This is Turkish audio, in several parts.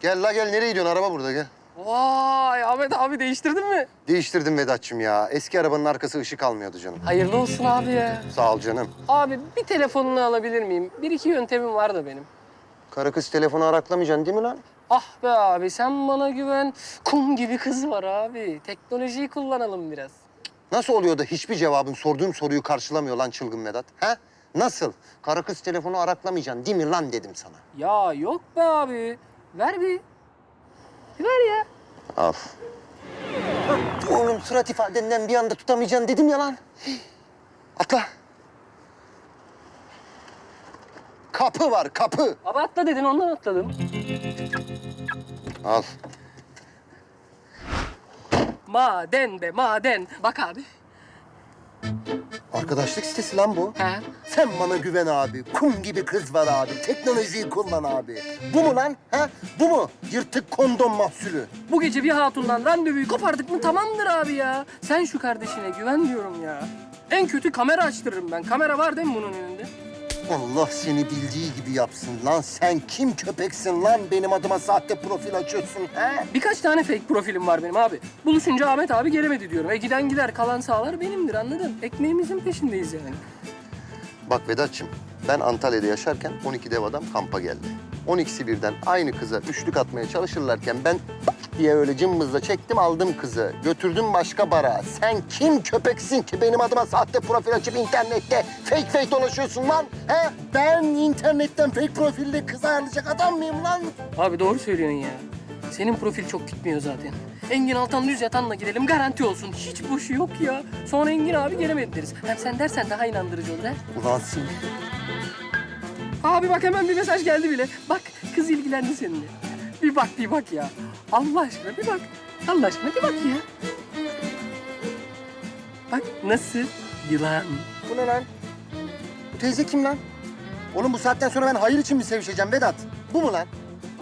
Gel la gel nereye gidiyorsun? Araba burada gel. Vay Ahmet abi değiştirdin mi? Değiştirdim Vedat'cığım ya. Eski arabanın arkası ışık almıyordu canım. Hayırlı olsun abi ya. Sağ ol canım. Abi bir telefonunu alabilir miyim? Bir iki yöntemim var da benim. Karı kız telefonu araklamayacaksın değil mi lan? Ah be abi sen bana güven. Kum gibi kız var abi. Teknolojiyi kullanalım biraz. Nasıl oluyor da hiçbir cevabın sorduğum soruyu karşılamıyor lan çılgın Vedat? He? Nasıl? Karı kız telefonu araklamayacaksın değil mi lan dedim sana. Ya yok be abi. Ver bir. Ver ya. Al. Oğlum surat ifadenden bir anda tutamayacaksın dedim ya lan. Atla. Kapı var kapı. Abi atla dedin ondan atladım. Al. Maden be maden. Bak abi. Arkadaşlık sitesi lan bu. He. Sen bana güven abi. Kum gibi kız var abi. Teknolojiyi kullan abi. Bu mu lan? Ha? Bu mu? Yırtık kondom mahsulü. Bu gece bir hatundan randevuyu kopardık mı tamamdır abi ya. Sen şu kardeşine güven diyorum ya. En kötü kamera açtırırım ben. Kamera var değil mi bunun önünde? Allah seni bildiği gibi yapsın lan. Sen kim köpeksin lan? Benim adıma sahte profil açıyorsun. He? Birkaç tane fake profilim var benim abi. Buluşunca Ahmet abi gelemedi diyorum. E giden gider kalan sağlar benimdir anladın? Ekmeğimizin peşindeyiz yani. Bak Vedat'cığım, ben Antalya'da yaşarken 12 dev adam kampa geldi. 12'si birden aynı kıza üçlük atmaya çalışırlarken ben diye öyle cımbızla çektim aldım kızı. Götürdüm başka bara. Sen kim köpeksin ki benim adıma sahte profil açıp internette fake fake dolaşıyorsun lan? He? Ben internetten fake profille kız ayarlayacak adam mıyım lan? Abi doğru söylüyorsun ya. Senin profil çok gitmiyor zaten. Engin Altan düz yatanla gidelim garanti olsun. Hiç boşu yok ya. Sonra Engin abi gelemedi deriz. Hem sen dersen daha inandırıcı olur ha. Ulan seni. Abi bak hemen bir mesaj geldi bile. Bak kız ilgilendi seninle. Bir bak bir bak ya. Allah aşkına bir bak. Allah aşkına bir bak ya. Bak nasıl yılan. Bu ne lan? Bu teyze kim lan? Oğlum bu saatten sonra ben hayır için mi sevişeceğim Vedat? Bu mu lan?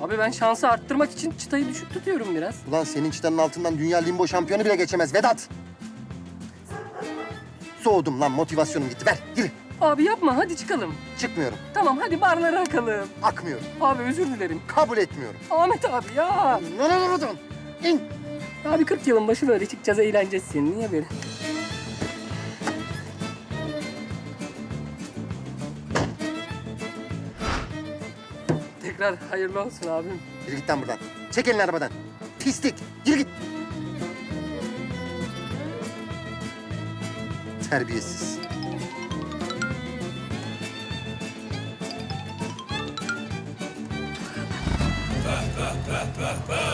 Abi ben şansı arttırmak için çıtayı düşük tutuyorum biraz. Ulan senin çıtanın altından dünya limbo şampiyonu bile geçemez Vedat. Soğudum lan motivasyonum gitti. Ver yürü. Abi yapma hadi çıkalım. Çıkmıyorum. Tamam hadi barlara akalım. Akmıyorum. Abi özür dilerim. Kabul etmiyorum. Ahmet abi ya. Lan lan lan. İn. Abi 40 yılın başı böyle çıkacağız eğleneceğiz senin. Niye böyle? Tekrar hayırlı olsun abim. Yürü git lan buradan. Çek elini arabadan. Pislik. Yürü git. Terbiyesiz. bah, bah.